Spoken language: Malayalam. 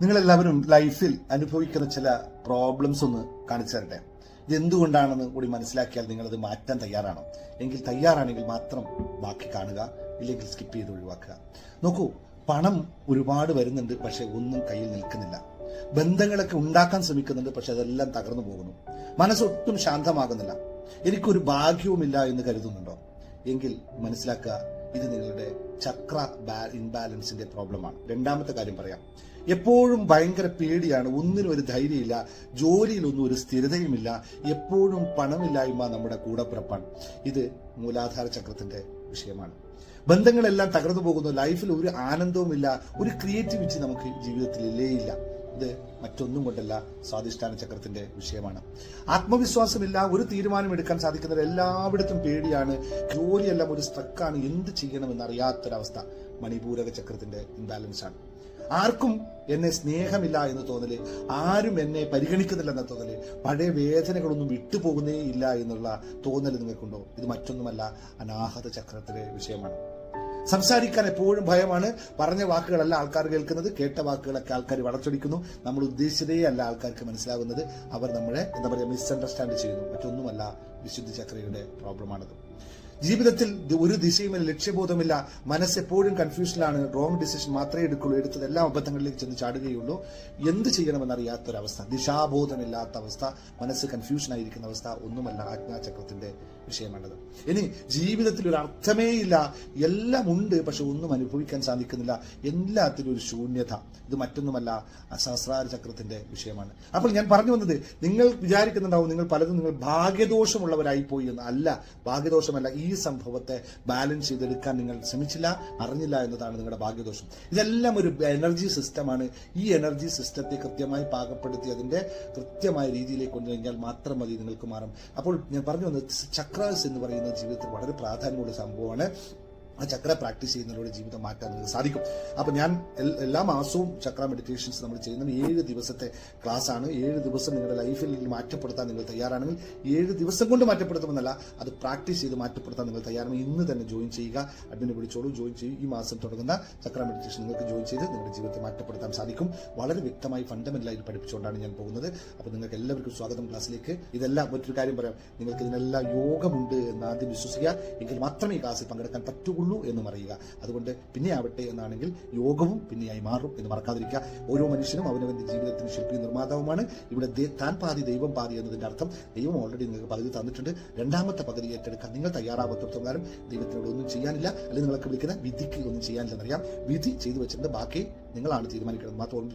നിങ്ങളെല്ലാവരും ലൈഫിൽ അനുഭവിക്കുന്ന ചില പ്രോബ്ലംസ് ഒന്ന് കാണിച്ചു തരട്ടെ? ഇത് എന്തുകൊണ്ടാണെന്ന് കൂടി മനസ്സിലാക്കിയാൽ നിങ്ങളത് മാറ്റാൻ തയ്യാറാണോ. എങ്കിൽ തയ്യാറാണെങ്കിൽ മാത്രം ബാക്കി കാണുക ഇല്ലെങ്കിൽ സ്കിപ്പ് ചെയ്ത് ഒഴിവാക്കുക. നോക്കൂ പണം ഒരുപാട് വരുന്നുണ്ട് പക്ഷെ ഒന്നും കയ്യിൽ നിൽക്കുന്നില്ല. ബന്ധങ്ങളൊക്കെ ഉണ്ടാക്കാൻ ശ്രമിക്കുന്നുണ്ട് പക്ഷെ അതെല്ലാം തകർന്നു പോകുന്നു. മനസ്സൊട്ടും ശാന്തമാകുന്നില്ല. എനിക്കൊരു ഭാഗ്യവുമില്ല എന്ന് കരുതുന്നുണ്ടോ? എങ്കിൽ മനസ്സിലാക്കുക ഇത് നിങ്ങളുടെ ചക്ര ഇൻബാലൻസിന്റെ പ്രോബ്ലമാണ് രണ്ടാമത്തെ കാര്യം പറയാം. എപ്പോഴും ഭയങ്കര പേടിയാണ്. ഒന്നിനും ഒരു ധൈര്യമില്ല. ജോലിയിലൊന്നും ഒരു സ്ഥിരതയുമില്ല. എപ്പോഴും പണമില്ലായ്മ നമ്മുടെ കൂടപ്പിറപ്പാണ്. ഇത് മൂലാധാര ചക്രത്തിന്റെ വിഷയമാണ്. ബന്ധങ്ങളെല്ലാം തകർന്നു പോകുന്നു. ലൈഫിൽ ഒരു ആനന്ദവുമില്ല. ഒരു ക്രിയേറ്റിവിറ്റി നമുക്ക് ജീവിതത്തിൽ ഇല്ലേയില്ല ഇത് മറ്റൊന്നും കൊണ്ടല്ല സ്വാധിഷ്ഠാന ചക്രത്തിന്റെ വിഷയമാണ്. ആത്മവിശ്വാസമില്ല ഒരു തീരുമാനം എടുക്കാൻ സാധിക്കുന്നവർ എല്ലായിടത്തും പേടിയാണ് ജോലിയെല്ലാം ഒരു സ്ട്രക്കാണ് എന്ത് ചെയ്യണമെന്ന് അറിയാത്തൊരവസ്ഥ മണിപൂരക ചക്രത്തിന്റെ ഇംബാലൻസ് ആണ്. ആർക്കും എന്നെ സ്നേഹമില്ല എന്ന് തോന്നൽ ആരും എന്നെ പരിഗണിക്കുന്നില്ല എന്ന തോന്നൽ പഴയ വേദനകളൊന്നും വിട്ടുപോകുന്നേ ഇല്ല എന്നുള്ള തോന്നൽ നിങ്ങൾക്കുണ്ടോ? ഇത് മറ്റൊന്നുമല്ല അനാഹത ചക്രത്തിലെ വിഷയമാണ്. സംസാരിക്കാൻ എപ്പോഴും ഭയമാണ്. പറഞ്ഞ വാക്കുകളല്ല ആൾക്കാർ കേൾക്കുന്നത്. കേട്ട വാക്കുകളൊക്കെ ആൾക്കാർ വളച്ചൊടിക്കുന്നു. നമ്മൾ ഉദ്ദേശിച്ചതേ അല്ല ആൾക്കാർക്ക് മനസ്സിലാകുന്നത്. അവർ നമ്മളെ എന്താ പറയുക മിസ്അണ്ടർസ്റ്റാൻഡ് ചെയ്യുന്നു. മറ്റൊന്നുമല്ല വിശുദ്ധ ചക്രയുടെ പ്രോബ്ലമാണത് ജീവിതത്തിൽ ഒരു ദിശയുമില്ല ലക്ഷ്യബോധമില്ല. മനസ്സ് എപ്പോഴും കൺഫ്യൂഷനിലാണ് റോങ് ഡിസിഷൻ മാത്രമേ എടുക്കുള്ളൂ. എടുത്തത് എല്ലാ അബദ്ധങ്ങളിലേക്ക് ചെന്ന് ചാടുകയുള്ളൂ. എന്ത് ചെയ്യണമെന്നറിയാത്തൊരവസ്ഥ. ദിശാബോധമില്ലാത്ത അവസ്ഥ മനസ്സ് കൺഫ്യൂഷനായിരിക്കുന്ന അവസ്ഥ ഒന്നുമല്ല ആജ്ഞാചക്രത്തിന്റെ വിഷയമാണത്. ഇനി ജീവിതത്തിൽ ഒരു അർത്ഥമേ ഇല്ല. എല്ലാം ഉണ്ട് പക്ഷെ ഒന്നും അനുഭവിക്കാൻ സാധിക്കുന്നില്ല. എല്ലാത്തിലും ഒരു ശൂന്യത. ഇത് മറ്റൊന്നുമല്ല സഹസ്രാര ചക്രത്തിന്റെ വിഷയമാണ്. അപ്പോൾ ഞാൻ പറഞ്ഞു വന്നത് നിങ്ങൾ വിചാരിക്കുന്നുണ്ടാവും നിങ്ങൾ പലതും നിങ്ങൾ ഭാഗ്യദോഷമുള്ളവരായി പോയി എന്ന്. അല്ല ഭാഗ്യദോഷമല്ല ഈ സംഭവത്തെ ബാലൻസ് ചെയ്തെടുക്കാൻ നിങ്ങൾ ശ്രമിച്ചില്ല അറിഞ്ഞില്ല എന്നതാണ് നിങ്ങളുടെ ഭാഗ്യദോഷം. ഇതെല്ലാം ഒരു എനർജി സിസ്റ്റമാണ് ഈ എനർജി സിസ്റ്റത്തെ കൃത്യമായി പാകപ്പെടുത്തി അതിന്റെ കൃത്യമായ രീതിയിലേക്ക് കൊണ്ടുവരിഞ്ഞാൽ മാത്രം മതി നിങ്ങൾക്ക് മാറും. അപ്പോൾ ഞാൻ പറഞ്ഞു വന്നത് ചക്രാസ് എന്ന് പറയുന്ന ജീവിതത്തിൽ വളരെ പ്രാധാന്യമുള്ള സംഭവമാണ്. ആ ചക്ര പ്രാക്ടീസ് ചെയ്യുന്നതിലൂടെ ജീവിതം മാറ്റാൻ നിങ്ങൾക്ക് സാധിക്കും. അപ്പോൾ ഞാൻ എല്ലാ മാസവും ചക്ര മെഡിറ്റേഷൻസ് നമ്മൾ ചെയ്യുന്ന ഏഴ് ദിവസത്തെ ക്ലാസ് ആണ് ഏഴ് ദിവസം നിങ്ങളുടെ ലൈഫിൽ മാറ്റപ്പെടുത്താൻ നിങ്ങൾ തയ്യാറാണെങ്കിൽ ഏഴ് ദിവസം കൊണ്ട് മാറ്റപ്പെടുത്തുമെന്നല്ല അത് പ്രാക്ടീസ് ചെയ്ത് മാറ്റപ്പെടുത്താൻ നിങ്ങൾ തയ്യാറാണെങ്കിൽ ഇന്ന് തന്നെ ജോയിൻ ചെയ്യുക അഡ്മിനെ വിളിച്ചോളൂ ജോയിൻ ചെയ്യും. ഈ മാസം തുടങ്ങുന്ന ചക്ര മെഡിറ്റേഷൻ നിങ്ങൾക്ക് ജോയിൻ ചെയ്ത് നിങ്ങളുടെ ജീവിതത്തെ മാറ്റപ്പെടുത്താൻ സാധിക്കും. വളരെ വ്യക്തമായി ഫണ്ടമെന്റലായിട്ട് പഠിപ്പിച്ചുകൊണ്ടാണ് ഞാൻ പോകുന്നത്. അപ്പോൾ നിങ്ങൾക്ക് എല്ലാവർക്കും സ്വാഗതം ക്ലാസ്സിലേക്ക്. ഇതെല്ലാം മറ്റൊരു കാര്യം പറയാം. നിങ്ങൾക്ക് ഇതിനെല്ലാം യോഗമുണ്ട് എന്ന് ആദ്യം വിശ്വസിക്കുക. എങ്കിൽ മാത്രമേ ക്ലാസ്സിൽ പങ്കെടുക്കാൻ പറ്റുള്ളൂ എന്നും അറിയുക അതുകൊണ്ട് പിന്നെ ആവട്ടെ എന്നാണെങ്കിൽ യോഗവും പിന്നെയായി മാറും എന്ന് മറക്കാതിരിക്കുക. ഓരോ മനുഷ്യനും അവനവന്റെ ജീവിതത്തിന് ശില്പി നിർമ്മാതാവുമാണ്. ഇവിടെ താൻ പാതി ദൈവം പാതി എന്നതിന്റെ അർത്ഥം ദൈവം ഓൾറെഡി നിങ്ങൾക്ക് പകുതി തന്നിട്ടുണ്ട്. രണ്ടാമത്തെ പകുതി ഏറ്റെടുക്കാൻ നിങ്ങൾ തയ്യാറാവാത്തടത്തോളം കാലം ദൈവത്തിനോട് ഒന്നും ചെയ്യാനില്ല. അല്ലെങ്കിൽ നിങ്ങൾക്ക് വിളിക്കുന്ന വിധിക്ക് ഒന്നും ചെയ്യാനില്ലെന്നറിയാം. വിധി ചെയ്തു വെച്ചിട്ടുണ്ട്. ബാക്കി നിങ്ങളാണ് തീരുമാനിക്കുന്നത് മാത്രം